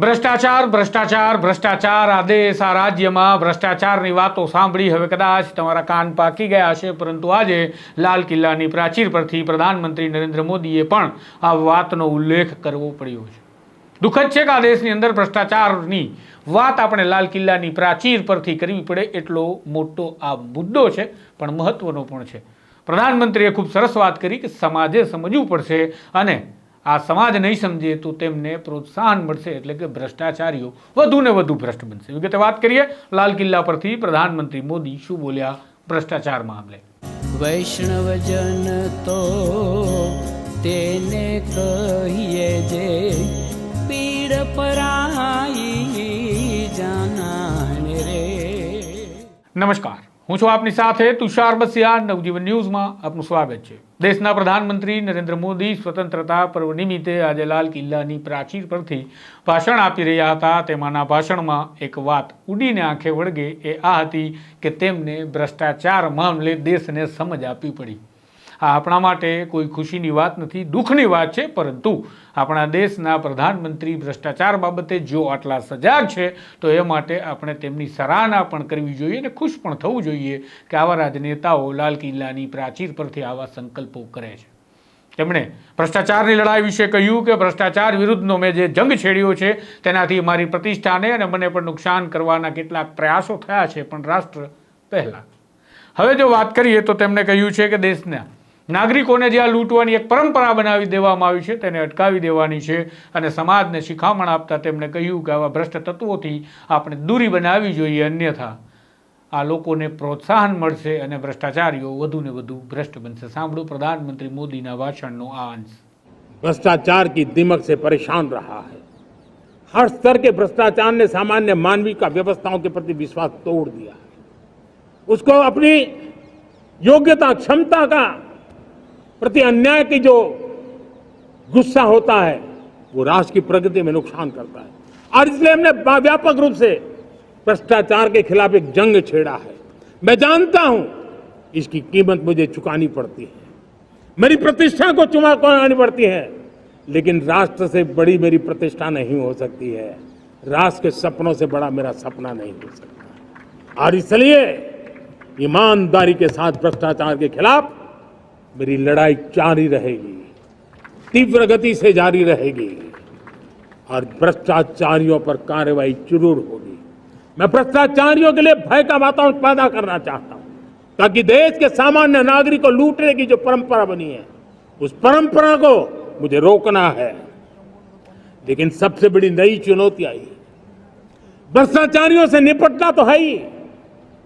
ભ્રષ્ટાચાર ભ્રષ્ટાચાર ભ્રષ્ટાચાર આ દેશ આ રાજ્યમાં ભ્રષ્ટાચારની વાતો સાંભળી હવે કદાચ તમારા કાન પાકી ગયા હશે, પરંતુ આજે લાલ કિલ્લાની પ્રાચીર પરથી પ્રધાનમંત્રી નરેન્દ્ર મોદીએ પણ આ વાતનો ઉલ્લેખ કરવો પડ્યો છે. દુઃખદ છે કે આ દેશની અંદર ભ્રષ્ટાચારની વાત આપણે લાલ કિલ્લાની પ્રાચીર પરથી કરવી પડે એટલો મોટો આ મુદ્દો છે, પણ મહત્વનો પણ છે. પ્રધાનમંત્રીએ ખૂબ સરસ વાત કરી કે સમાજે સમજવું પડશે અને આ સમાજ નહીં સમજે તો તેમને પ્રોત્સાહન મળશે એટલે કે ભ્રષ્ટાચારીઓ વધુ ને વધુ ભ્રષ્ટ બનશે. વિગતે વાત કરીએ લાલ કિલ્લા પરથી પ્રધાનમંત્રી મોદી શું બોલ્યા ભ્રષ્ટાચાર મામલે? વૈષ્ણવજન તો તેને કહીએ જે પીડ પરાઈ જાનાને રે. નમસ્કાર. હું છું આપની સાથે તુષાર બસિયા નવજીવન ન્યૂઝમાં આપનું સ્વાગત છે. દેશના પ્રધાનમંત્રી નરેન્દ્ર મોદી સ્વતંત્રતા પર્વ નિમિત્તે આજે લાલ કિલ્લાની પ્રાચીર પરથી ભાષણ આપી રહ્યા હતા. તેમાંના ભાષણમાં એક વાત ઉડીને આંખે વળગે એ આ હતી કે તેમને ભ્રષ્ટાચાર મામલે દેશને સમજ આપવી પડી. આ આપણા માટે કોઈ ખુશીની વાત નથી, દુઃખની વાત છે, પરંતુ આપણા દેશના પ્રધાનમંત્રી ભ્રષ્ટાચાર બાબતે જો આટલા સજાગ છે, તો એ માટે આપણે તેમની સરાહના પણ કરવી જોઈએ અને ખુશ પણ થવું જોઈએ કે આવા રાજનેતાઓ લાલ કિલ્લાની પ્રાચીર પરથી આવા સંકલ્પો કરે છે. તેમણે ભ્રષ્ટાચારની લડાઈ વિશે કહ્યું કે ભ્રષ્ટાચાર વિરુદ્ધનો મેં જે જંગ છેડ્યો છે, તેનાથી મારી પ્રતિષ્ઠાને અને મને પણ નુકસાન કરવાના કેટલાક પ્રયાસો થયા છે, પણ રાષ્ટ્ર પહેલાં. હવે જો વાત કરીએ તો તેમણે કહ્યું છે કે દેશના નાગરિકોને જે આ લૂંટવાની એક પરંપરા બનાવી દેવામાં આવી છે તેને અટકાવી દેવાની છે અને સમાજને શિખામણ આપતા તેમણે કહ્યું કે આવા ભ્રષ્ટ તત્વોથી આપણે દૂરી બનાવવી જોઈએ અન્યથા આ લોકોને પ્રોત્સાહન મળશે અને ભ્રષ્ટાચારીઓ વધુ ને વધુ ભ્રષ્ટ બનશે સાંભળો પ્રધાનમંત્રી મોદીના ભાષણનો આ અંશ भ्रष्टाचार की दिमक से परेशान रहा है हर स्तर के भ्रष्टाचार ने सामान्य मानवीय का व्यवस्थाओं के प्रति विश्वास तोड़ दिया है उसको अपनी योग्यता क्षमता का प्रति अन्याय की जो गुस्सा होता है, वो राष्ट्र की प्रगति में नुकसान करता है। और इसलिए हमने व्यापक रूप से भ्रष्टाचार के खिलाफ एक जंग छेड़ा है। मैं जानता हूँ, इसकी कीमत मुझे चुकानी पड़ती है। मेरी प्रतिष्ठा को चुमा करनी पड़ती है। लेकिन राष्ट्र से बड़ी मेरी प्रतिष्ठा नहीं हो सकती है। राष्ट्र के सपनों से बड़ा मेरा सपना नहीं हो सकता। और इसलिए ईमानदारी के साथ भ्रष्टाचार के खिलाफ मेरी लड़ाई जारी रहेगी तीव्र गति से जारी रहेगी, और भ्रष्टाचारियों पर कार्रवाई ज़रूर होगी। मैं भ्रष्टाचारियों के लिए भय का वातावरण पैदा करना चाहता हूँ, ताकि देश के सामान्य नागरिक को लूटने की जो परंपरा बनी है, उस परंपरा को मुझे रोकना है। लेकिन सबसे बड़ी नई चुनौती आई भ्रष्टाचारियों से निपटना तो है ही,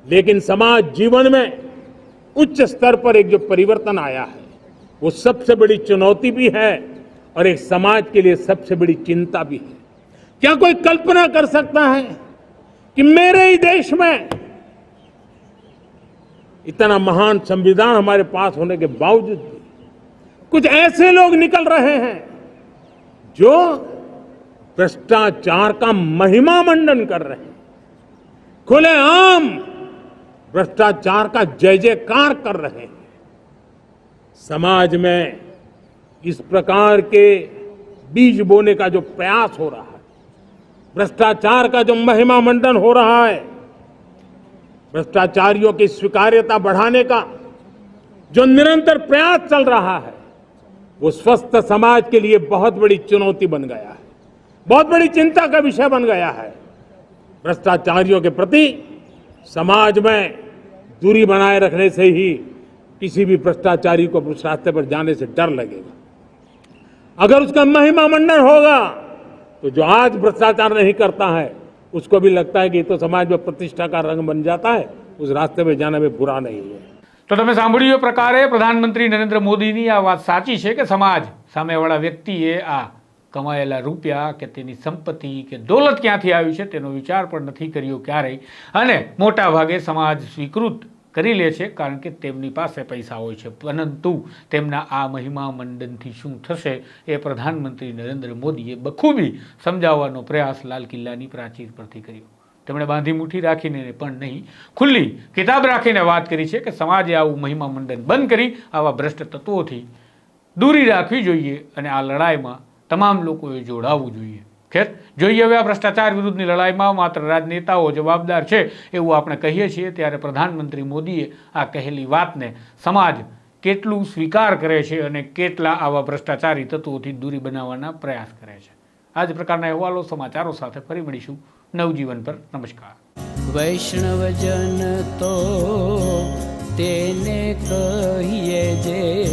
लेकिन समाज जीवन में उच्च स्तर पर एक जो परिवर्तन आया है, वो सबसे बड़ी चुनौती भी है और एक समाज के लिए सबसे बड़ी चिंता भी है। क्या कोई कल्पना कर सकता है कि मेरे ही देश में इतना महान संविधान हमारे पास होने के बावजूद भी कुछ ऐसे लोग निकल रहे हैं जो भ्रष्टाचार का महिमा मंडन कर रहे हैं। खुलेआम भ्रष्टाचार का जय जयकार कर रहे हैं। समाज में इस प्रकार के बीज बोने का जो प्रयास हो रहा है, भ्रष्टाचार का जो महिमा मंडन हो रहा है, भ्रष्टाचारियों की स्वीकार्यता बढ़ाने का जो निरंतर प्रयास चल रहा है, वो स्वस्थ समाज के लिए बहुत बड़ी चुनौती बन गया है। बहुत बड़ी चिंता का विषय बन गया है। भ्रष्टाचारियों के प्रति समाज में दूरी बनाए रखने से ही किसी भी भ्रष्टाचारी को उस रास्ते पर जाने से डर लगेगा अगर उसका महिमा मंडन होगा तो जो आज भ्रष्टाचार नहीं करता है उसको भी लगता है कि ये तो समाज में प्रतिष्ठा का रंग बन जाता है उस रास्ते में जाने में बुरा नहीं है તો તમે સાંભળ્યું એ પ્રકારે પ્રધાનમંત્રી નરેન્દ્ર મોદીની આ વાત સાચી છે કે સમાજ સામેવાળા વ્યક્તિએ આ કમાયેલા રૂપિયા કે તેની સંપત્તિ કે દોલત ક્યાંથી આવી છે તેનો વિચાર પણ નથી કર્યો ક્યારેય. અને મોટાભાગે સમાજ સ્વીકૃત કરી લે છે કારણ કે તેમની પાસે પૈસા હોય છે. પરંતુ તેમના આ મહિમા મંડનથી શું થશે એ પ્રધાનમંત્રી નરેન્દ્ર મોદીએ બખૂબી સમજાવવાનો પ્રયાસ લાલ કિલ્લાની પ્રાચીર પરથી કર્યો. તેમણે બાંધી મુઠ્ઠી રાખીને પણ નહીં, ખુલ્લી કિતાબ રાખીને વાત કરી છે કે સમાજે આવું મહિમા મંડન બંધ કરી આવા ભ્રષ્ટ તત્વોથી દૂરી રાખવી જોઈએ અને આ લડાઈમાં તમામ લોકોએ જોડાવવું જોઈએ. ખેર, જોઈએ હવે આ ભ્રષ્ટાચાર વિરુદ્ધની લડાઈમાં માત્ર રાજનેતાઓ જવાબદાર છે એવું આપણે કહીએ છીએ. ત્યારે પ્રધાનમંત્રી મોદીએ આ કહેલી વાતને સમાજ કેટલું સ્વીકાર કરે છે અને કેટલા આવા ભ્રષ્ટાચારી તત્વોથી દૂરી બનાવવાના પ્રયાસ કરે છે. આ જ પ્રકારના અહેવાલો સમાચારો સાથે ફરી મળીશું. નવજીવન પર નમસ્કાર. વૈષ્ણવજન તો તેને કહીએ જે